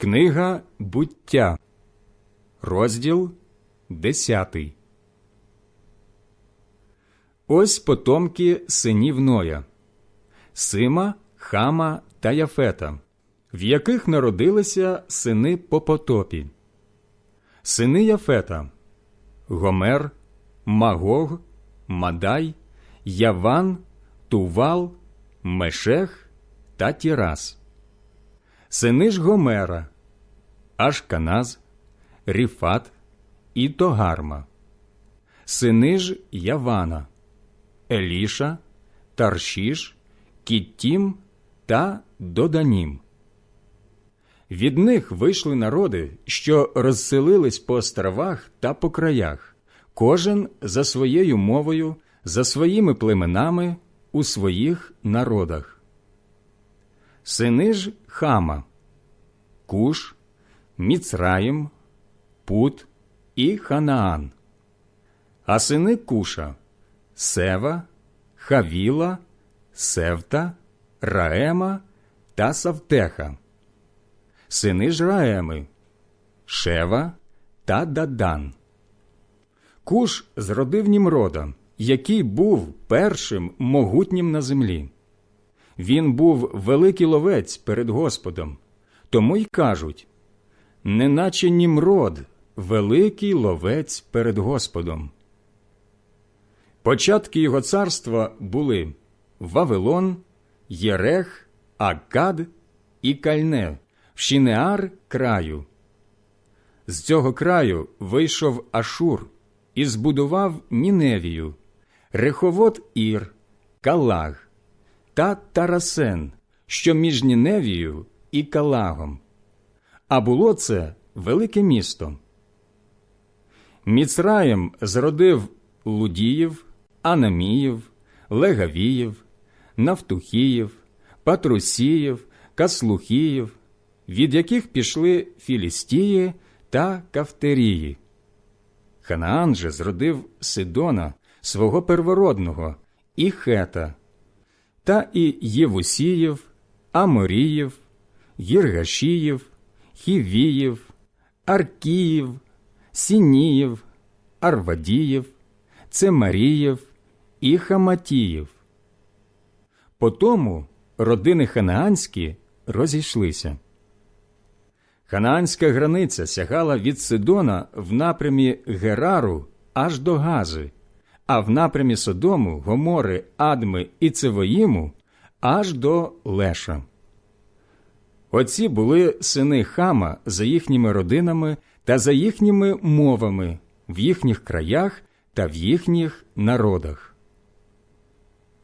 Книга буття, розділ 10. Ось потомки синів Ноя Сима, Хама та Яфета, в яких народилися сини по потопі. Сини Яфета Гомер, Магог, Мадай, Яван, Тувал, Мешех та Тірас. Сини ж Гомера, Ашканаз, Ріфат і Тогарма. Сини ж Явана, Еліша, Таршіш, Кіттім та Доданім. Від них вийшли народи, що розселились по островах та по краях, кожен за своєю мовою, за своїми племенами у своїх народах. Сини ж Хама, Куш, Міцраїм, Пут і Ханаан. А сини Куша Сева, Хавіла, Севта, Раема та Савтеха. Сини ж Раеми, Шева та Дадан. Куш зродив Німрода, який був першим могутнім на землі. Він був великий ловець перед Господом, тому й кажуть неначе Німрод, великий ловець перед Господом. Початки його царства були Вавилон, Єрех, Акад і Кальне, в Шінеар краю. З цього краю вийшов Ашур і збудував Ніневію, Реховод Ір, Калаг та Тарасен, що між Ніневією і Калагом. А було це велике місто. Міцраєм зродив Лудіїв, Анаміїв, Легавіїв, Нафтухіїв, Патрусіїв, Каслухіїв, від яких пішли Філістії та Кавтерії. Ханаан же зродив Сидона, свого первородного, і Хета, та і Євусіїв, Аморіїв, Єргашіїв, Хівіїв, Аркіїв, Сініїв, Арвадіїв, Цемаріїв і Хаматіїв. Потому родини ханаанські розійшлися. Ханаанська границя сягала від Сидона в напрямі Герару аж до Гази, а в напрямі Содому, Гомори, Адми і Цевоїму аж до Леша. Оці були сини Хама за їхніми родинами та за їхніми мовами в їхніх краях та в їхніх народах.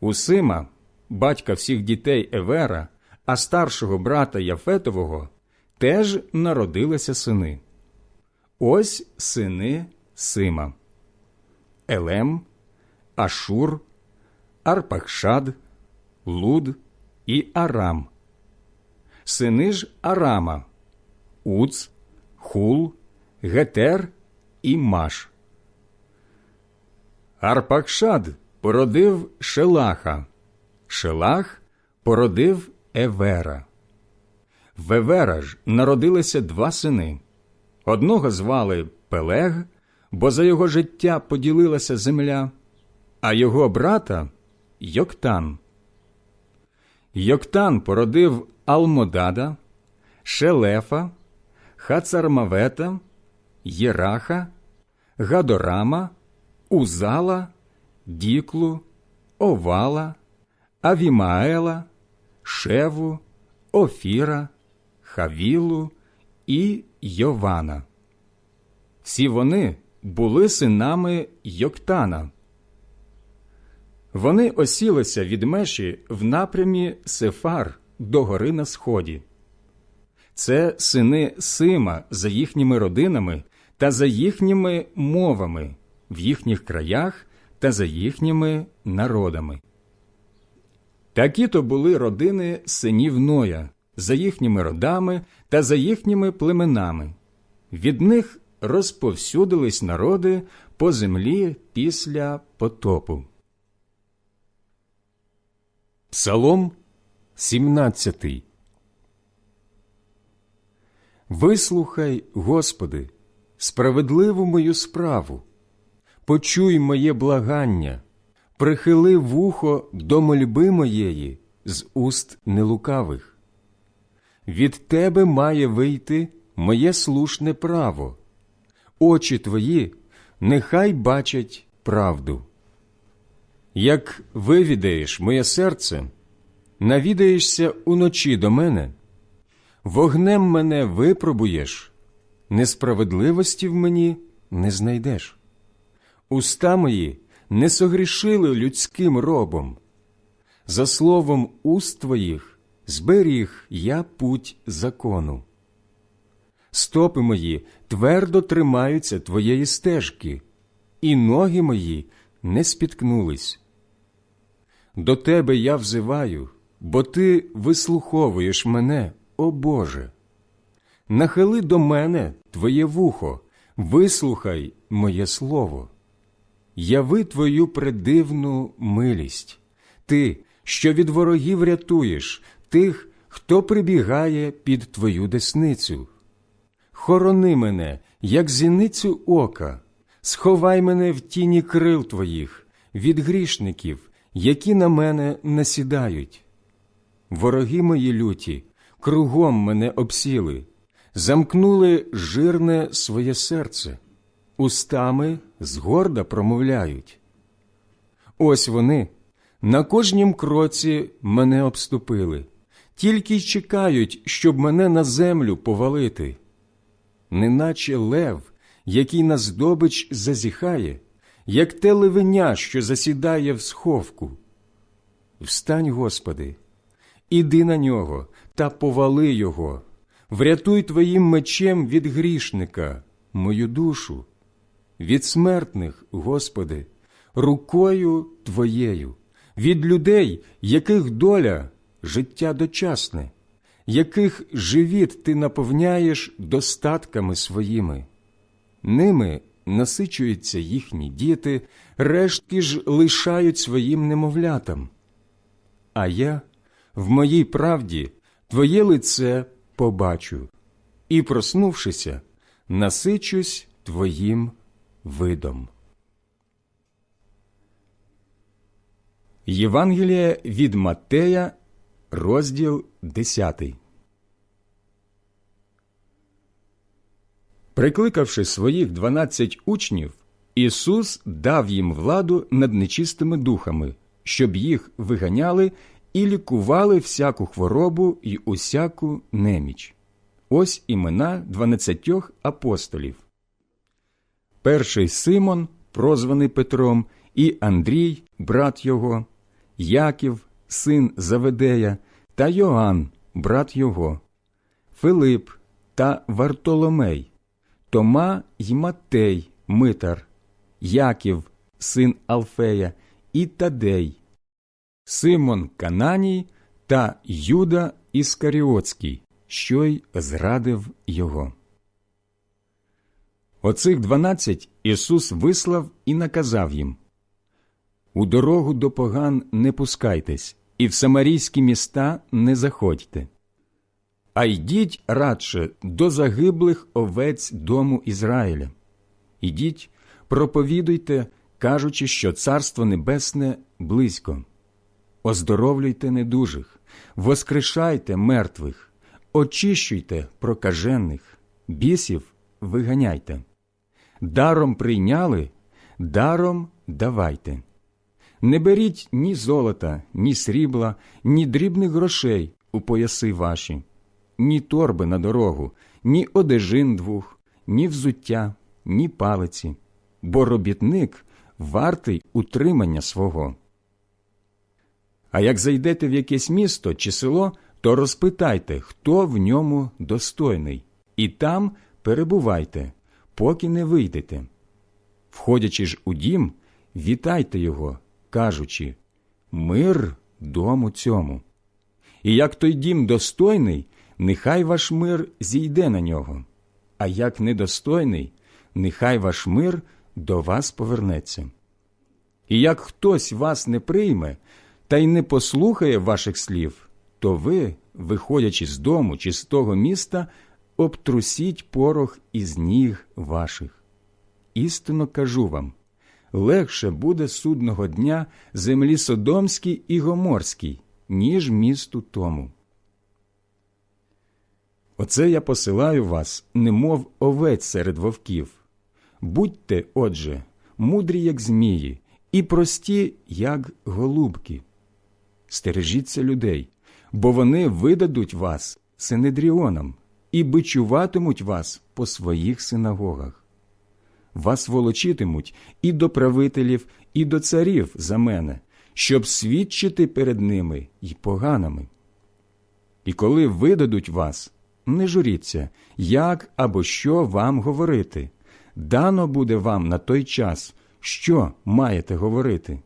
Усима, батька всіх дітей Евера, а старшого брата Яфетового, теж народилися сини. Ось сини Сима Елем, Ашур, Арпахшад, Луд і Арам. Сини ж Арама, Уц, Хул, Гетер і Маш. Арпакшад породив Шелаха, Шелах породив Евера. В Евера ж народилися два сини. Одного звали Пелег, бо за його життя поділилася земля, а його брата Йоктан. Йоктан породив Алмодада, Шелефа, Хацармавета, Єраха, Гадорама, Узала, Діклу, Овала, Авімаела, Шеву, Офіра, Хавілу і Йована. Всі вони були синами Йоктана. Вони осілися від меші в напрямі Сефар до гори на сході. Це сини Сима за їхніми родинами та за їхніми мовами в їхніх краях та за їхніми народами. Такі то були родини синів Ноя за їхніми родами та за їхніми племенами. Від них розповсюдились народи по землі після потопу. Псалом 17 Вислухай, Господи, справедливу мою справу, почуй моє благання, прихили вухо до мольби моєї з уст нелукавих. Від Тебе має вийти моє слушне право, очі Твої нехай бачать правду. Як вивідаєш моє серце, навідаєшся уночі до мене, вогнем мене випробуєш, несправедливості в мені не знайдеш. Уста мої не согрішили людським робом. За словом уст твоїх зберіг я путь закону. Стопи мої твердо тримаються твоєї стежки, і ноги мої не спіткнулись. До тебе я взиваю, бо ти вислуховуєш мене, о Боже. Нахили до мене твоє вухо, вислухай моє слово. Яви твою предивну милість, ти, що від ворогів рятуєш, тих, хто прибігає під твою десницю. Хорони мене, як зіницю ока, сховай мене в тіні крил твоїх, від грішників, які на мене насідають. Вороги мої люті, кругом мене обсіли, замкнули жирне своє серце, устами згорда промовляють. Ось вони на кожнім кроці мене обступили, тільки й чекають, щоб мене на землю повалити. Неначе лев, який на здобич зазіхає, як те левеня, що засідає в сховку. Встань, Господи, іди на нього та повали його, врятуй твоїм мечем від грішника, мою душу, від смертних, Господи, рукою Твоєю, від людей, яких доля життя дочасне, яких живіт ти наповняєш достатками своїми. Ними насичуються їхні діти, рештки ж лишають своїм немовлятам. А я в моїй правді Твоє лице побачу і, проснувшися, насичусь Твоїм видом. Євангеліє від Маттея, розділ 10 Прикликавши своїх дванадцять учнів, Ісус дав їм владу над нечистими духами, щоб їх виганяли і лікували всяку хворобу і усяку неміч. Ось імена дванадцятьох апостолів. Перший Симон, прозваний Петром, і Андрій, брат його, Яків, син Заведея, та Йоанн, брат його, Филип та Вартоломей, Тома й Матей, Митар, Яків, син Алфея, і Тадей, Симон Кананій та Юда Іскаріотський, що й зрадив його. Оцих дванадцять Ісус вислав і наказав їм У дорогу до поган не пускайтесь, і в самарійські міста не заходьте, а йдіть радше до загиблих овець дому Ізраїля. Ідіть, проповідуйте, кажучи, що Царство Небесне близько. Оздоровлюйте недужих, воскрешайте мертвих, очищуйте прокажених, бісів виганяйте. Даром прийняли, даром давайте. Не беріть ні золота, ні срібла, ні дрібних грошей у пояси ваші, ні торби на дорогу, ні одежин двох, ні взуття, ні палиці, бо робітник вартий утримання свого. А як зайдете в якесь місто чи село, то розпитайте, хто в ньому достойний, і там перебувайте, поки не вийдете. Входячи ж у дім, вітайте його, кажучи Мир дому цьому. І як той дім достойний, нехай ваш мир зійде на нього, а як недостойний, нехай ваш мир до вас повернеться. І як хтось вас не прийме, та й не послухає ваших слів, то ви, виходячи з дому чи з того міста, обтрусіть порох із ніг ваших. Істинно кажу вам легше буде судного дня землі Содомській і Гоморській, ніж місту тому. Оце я посилаю вас, немов овець серед вовків. Будьте, отже, мудрі, як змії, і прості, як голубки. Стережіться людей, бо вони видадуть вас синедріонам і бичуватимуть вас по своїх синагогах. Вас волочитимуть і до правителів, і до царів за мене, щоб свідчити перед ними й поганими. І коли видадуть вас, не журіться, як або що вам говорити. Дано буде вам на той час, що маєте говорити.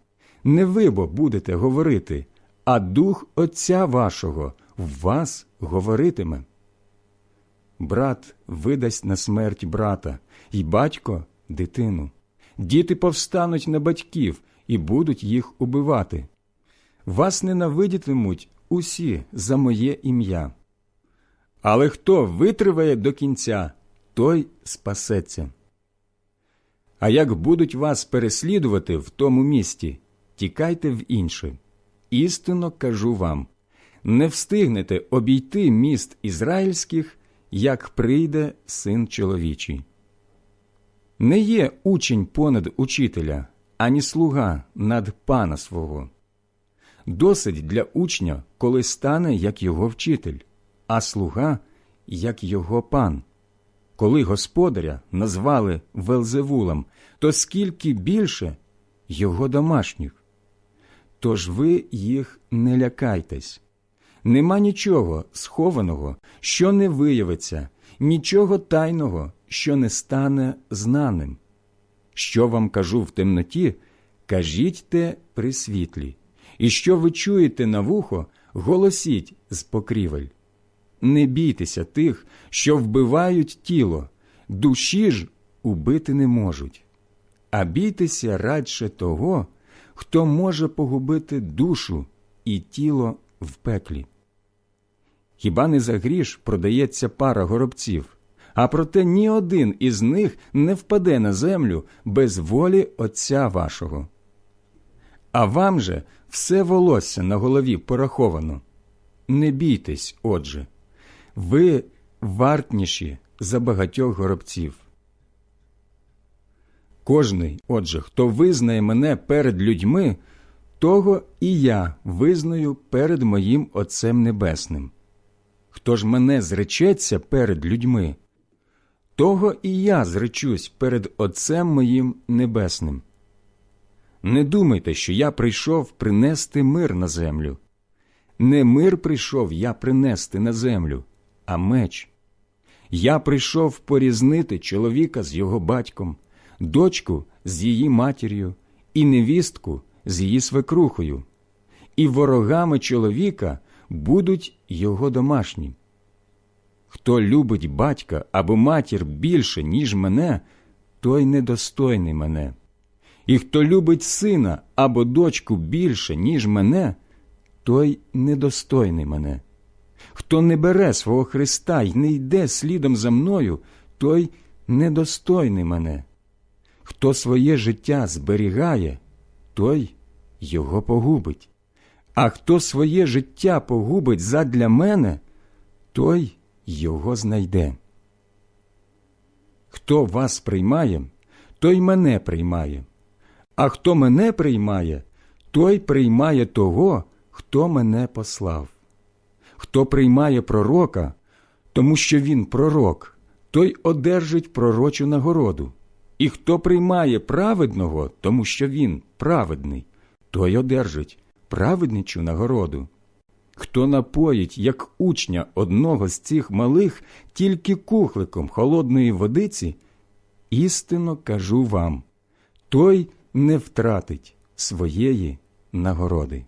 Не ви бо будете говорити, а дух Отця вашого в вас говоритиме. Брат видасть на смерть брата, і батько дитину. Діти повстануть на батьків і будуть їх убивати. Вас ненавидітимуть усі за моє ім'я. Але хто витриває до кінця, той спасеться. А як будуть вас переслідувати в тому місті, тікайте в інше. Істинно кажу вам не встигнете обійти міст ізраїльських, як прийде син чоловічий. Не є учень понад учителя, ані слуга над пана свого. Досить для учня, коли стане як його вчитель, а слуга як його пан. Коли господаря назвали Велзевулом, то скільки більше його домашніх. Тож ви їх не лякайтесь. Нема нічого схованого, що не виявиться, нічого тайного, що не стане знаним. Що вам кажу в темноті, кажіть те при світлі, і що ви чуєте на вухо, голосіть з покрівель. Не бійтеся тих, що вбивають тіло, душі ж убити не можуть, а бійтеся радше того, хто може погубити душу і тіло в пеклі. Хіба не за гріш продається пара горобців, а проте ні один із них не впаде на землю без волі Отця вашого. А вам же все волосся на голові пораховано. Не бійтесь, отже, ви вартніші за багатьох горобців. Кожний, отже, хто визнає мене перед людьми, того і я визнаю перед моїм Отцем Небесним. Хто ж мене зречеться перед людьми, того і я зречусь перед Отцем моїм Небесним. Не думайте, що я прийшов принести мир на землю. Не мир прийшов я принести на землю, а меч. Я прийшов порізнити чоловіка з його батьком, дочку з її матір'ю, і невістку з її свекрухою, і ворогами чоловіка будуть його домашні. Хто любить батька або матір більше, ніж мене, той недостойний мене. І хто любить сина або дочку більше, ніж мене, той недостойний мене. Хто не бере свого Христа й не йде слідом за мною, той недостойний мене. Хто своє життя зберігає, той його погубить. А хто своє життя погубить задля мене, той його знайде. Хто вас приймає, той мене приймає, а хто мене приймає, той приймає того, хто мене послав. Хто приймає пророка, тому що він пророк, той одержить пророчу нагороду. І хто приймає праведного, тому що він праведний, той одержить праведничу нагороду. Хто напоїть, як учня одного з цих малих, тільки кухликом холодної водиці, істинно кажу вам той не втратить своєї нагороди.